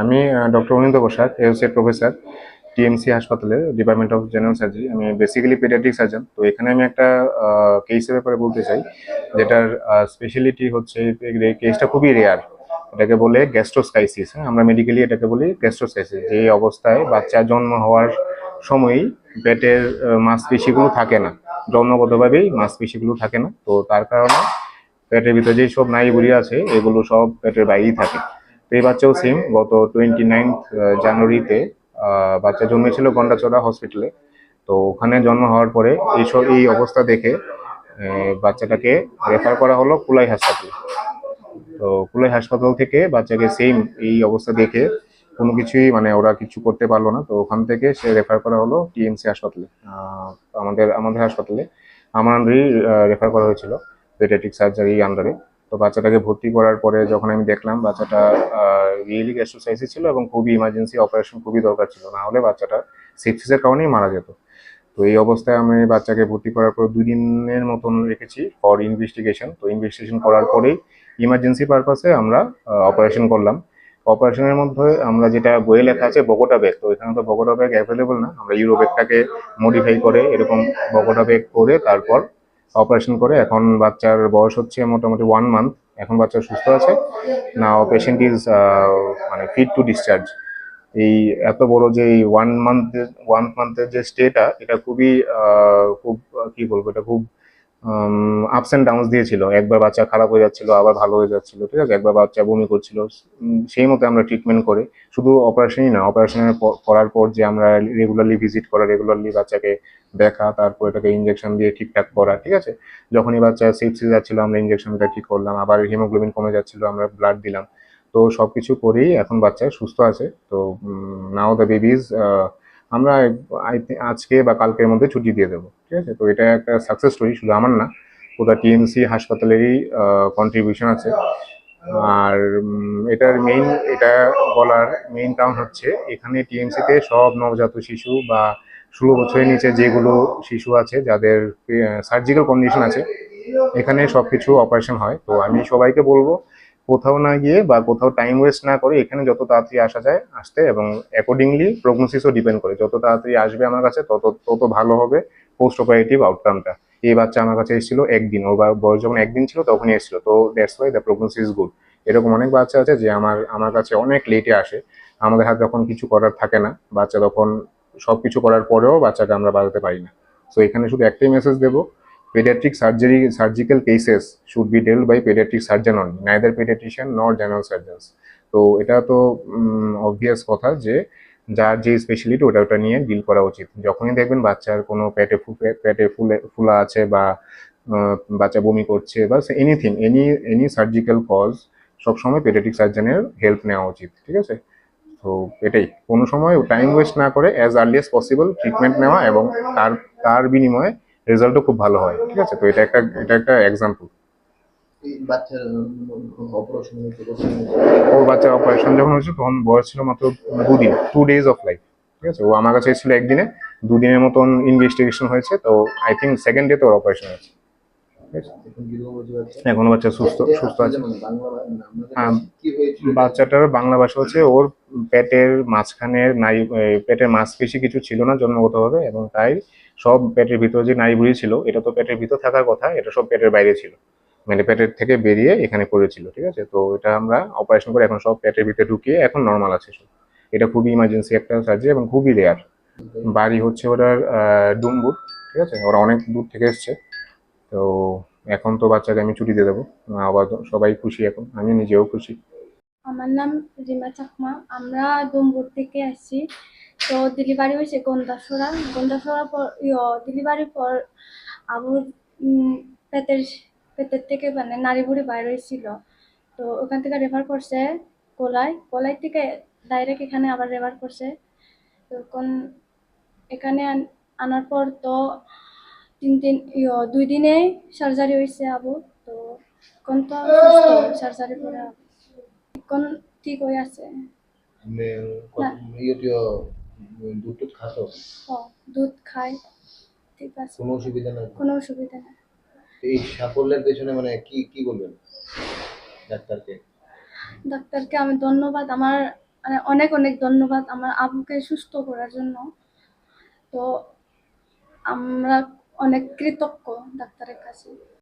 আমি ডক্টর অনিন্দ বসাক এসএড professor TMC হাসপাতালে ডিপার্টমেন্ট অফ জেনারেল সার্জারি আমি বেসিক্যালি পেডিয়াট্রিক সার্জন তো এখানে আমি একটা কেসের ব্যাপারে বলতে চাই, যেটার স্পেশালিটি হচ্ছে কেসটা খুবই রেয়ার এটাকে বলে গ্যাস্ট্রোস্কাইসিস হ্যাঁ আমরা মেডিকেলি এটাকে বলি গ্যাস্ট্রোস্কাইসিস যে অবস্থায় বাচ্চা জন্ম হওয়ার সময়ই পেটের মাংসপেশিগুলো থাকে না। জন্মগতভাবেই মাংসপেশিগুলো থাকে না। তো তার কারণে পেটের ভিতরে যেই সব নাড়িভুড়ি আছে, এগুলো সব পেটের বাইরেই থাকে। তো এই বাচ্চাও সেম গত টোয়েন্টি নাইন্থ জানুয়ারিতে বাচ্চা জন্মেছিল গন্ডাচড়া হসপিটালে তো ওখানে জন্ম হওয়ার পরে এইসব, এই অবস্থা দেখে বাচ্চাটাকে রেফার করা হলো কুলাই হাসপাতালে। তো কুলাই হাসপাতাল থেকে বাচ্চাকে সেম এই অবস্থা দেখে, কোনো কিছুই মানে ওরা কিছু করতে পারল না। তো ওখান থেকে সে রেফার করা হলো টিএমসি হাসপাতালে আমাদের আমাদের হাসপাতালে। আমার রেফার করা হয়েছিল পেডিয়াট্রিক সার্জারি আন্ডারে তো বাচ্চাটাকে ভর্তি করার পরে যখন আমি দেখলাম বাচ্চাটা রিয়েলি গ্যাস্ট্রোসাইসিস ছিল এবং খুবই ইমার্জেন্সি অপারেশন খুবই দরকার ছিল, না হলে বাচ্চাটা সেপসিসের কারণেই মারা যেত। তো এই অবস্থায় আমি বাচ্চাকে ভর্তি করার পর দুই দিনের মতন রেখেছি ফর ইনভেস্টিগেশন তো ইনভেস্টিগেশন করার পরেই ইমার্জেন্সি পারপাসে আমরা অপারেশন করলাম। অপারেশনের মধ্যে আমরা যেটা বইয়ে লেখা আছে বগোটা ব্যাগ তো এখানে তো বগোটা ব্যাগ অ্যাভেলেবল না। আমরা ইউরো ব্যাগটাকে মডিফাই করে এরকম বগোটা ব্যাগ করে তারপর অপারেশন করে, এখন বাচ্চার বয়স হচ্ছে মোটামুটি ওয়ান মান্থ এখন বাচ্চা সুস্থ আছে। না পেশেন্ট ইজ মানে ফিট টু ডিসচার্জ এই এত বড় যে ওয়ান মান্থ ওয়ান মান্থের যে স্টেটা এটা খুবই খুব, কি বলব, এটা খুব আপস অ্যান্ড ডাউনস দিয়েছিল। একবার বাচ্চা খারাপ হয়ে যাচ্ছিল, আবার ভালো হয়ে যাচ্ছিল, ঠিক আছে? একবার বাচ্চা বমি করছিল সেই মতো আমরা ট্রিটমেন্ট করে। শুধু অপারেশনই না অপারেশনের করার পর যে আমরা রেগুলারলি ভিজিট করা রেগুলারলি বাচ্চাকে দেখা, তারপর এটাকে ইঞ্জেকশন দিয়ে ঠিকঠাক করা, ঠিক আছে? যখনই বাচ্চা সিপসি যাচ্ছিল, আমরা ইঞ্জেকশনটা ঠিক করলাম। আবার হিমোগ্লোবিন কমে যাচ্ছিল, আমরা ব্লাড দিলাম। তো সব কিছু করেই এখন বাচ্চা সুস্থ আছে। তো নাও দ্য বেবিজ আমরা আজকে বা কালকের মধ্যে ছুটি দিয়ে দেবো, ঠিক আছে? তো এটা একটা সাকসেস স্টোরি শুধু আমার না পুরো টিএমসি হাসপাতালেরই কন্ট্রিবিউশন আছে। আর এটার মেইন এটা বলার মেইন কারণ হচ্ছে, এখানে টিএমসিতে সব নবজাত শিশু বা ষোলো বছরের নিচে যেগুলো শিশু আছে, যাদের সার্জিক্যাল কন্ডিশন আছে, এখানে সব কিছু অপারেশন হয়। তো আমি সবাইকে বলব কোথাও না গিয়ে বা কোথাও টাইম ওয়েস্ট না করে এখানে যত তাড়াতাড়ি আসা যায় আসতে এবং অ্যাকর্ডিংলি প্রগনোসিসও ডিপেন্ড করে। যত তাড়াতাড়ি আসবে আমার কাছে, তত তত ভালো হবে পোস্ট অপারেটিভ আউটকামটা এই বাচ্চা আমার কাছে এসেছিল একদিন। ও বা- বয়স যখন একদিন ছিল তখনই এসেছিল। তো that's why the prognosis good এরকম অনেক বাচ্চা আছে যে আমার আমার কাছে অনেক লেটে আসে। আমাদের হাতে তখন কিছু করার থাকে না। বাচ্চা তখন সব কিছু করার পরেও বাচ্চাকে আমরা বাঁচাতে পারি না। তো এখানে শুধু একটাই মেসেজ দেবো pediatric surgery, surgical cases should be dealt by pediatric surgeon only, neither pediatrician nor general surgeons. তো এটা তো অবভিয়াস কথা যে যার যে স্পেশালিটি ওটা ওটা নিয়ে ডিল করা উচিত। যখনই দেখবেন বাচ্চার কোনো পেটে পেটে ফুলে, ফুলা আছে বা বাচ্চা বমি করছে বা anything any any surgical cause সবসময় পেডিয়াট্রিক সার্জনের হেল্প নেওয়া উচিত, ঠিক আছে? তো এটাই। কোনো সময় টাইম ওয়েস্ট না করে as early as possible treatment নেওয়া এবং তার তার বিনিময়ে রেজাল্টও খুব ভালো হয় ঠিক আছে? তো এটা একটা এটা একটা এক্সাম্পল? ওর বাচ্চার অপারেশন যখন হয়েছে তখন বয়স ছিল মাত্র দুদিন টু ডেজ অফ লাইফ ঠিক আছে? ও আমার কাছে এসেছিল একদিনে দুদিনের মতন ইনভেস্টিগেশন হয়েছে তো আই থিঙ্ক সেকেন্ড ডে তো ওর অপারেশন হয়েছে। এখন হয়েছে বাচ্চা? সুস্থ সুস্থ আছে। হ্যাঁ? বাচ্চাটার বাংলা ভাষা হচ্ছে, ওর পেটের মাঝখানের নারী এই পেটের মাংসপেশি কিছু ছিল না জন্মগতভাবে, এবং তাই সব পেটের ভিতরে যে নাড়িভুড়ি ছিল, এটা তো পেটের ভিতর থাকার কথা, এটা সব পেটের বাইরে ছিল। মানে পেটের থেকে বেরিয়ে এখানে পড়েছিল, ঠিক আছে? তো এটা আমরা অপারেশন করে এখন সব পেটের ভিতরে ঢুকিয়ে এখন নর্মাল আছে সব। এটা খুবই ইমার্জেন্সি একটা সার্জারি এবং খুবই রেয়ার বাড়ি হচ্ছে ওটার ডুম্বুর, ঠিক আছে? ওরা অনেক দূর থেকে এসছে। তো এখন তো বাচ্চাকে আমি ছুটি দিয়ে দেবো। আবার সবাই খুশি এখন আমি নিজেও খুশি। আমার নাম রিমা চাকমা, আমরা ডুম্বুর থেকে আসছি। তো ডেলিভারি হয়েছে গন্দাসরা গন্দাসরা পর ডেলিভারির পর আবুর পেটের পেটের থেকে মানে নারী বুড়ি বাইর হয়েছিল। তো ওখান থেকে রেফার করছে কোলাই কোলাই থেকে ডাইরেক্ট এখানে আবার রেফার করছে। তো কোন এখানে আন- আনার পর তো তিন দিন ইয়ো, দুই দিনে সার্জারি হয়েছে আবু। তো কোন তো সার্জারি করে এখন ঠিক হয়ে আছে। কত- ইয়ে উম, দুধ টুধ দুধ খায় ঠিক আছে। কোনো অসুবিধা নাই? কোনো অসুবিধা নেই। এই সাফল্যের পেছনে মানে কি কি বলবেন ডাক্তারকে? ডাক্তারকে আমি ধন্যবাদ। আমার মানে অনেক অনেক ধন্যবাদ আমার আবুকে সুস্থ করার জন্য। তো আমরা অনেক কৃতজ্ঞ ডাক্তারের কাছে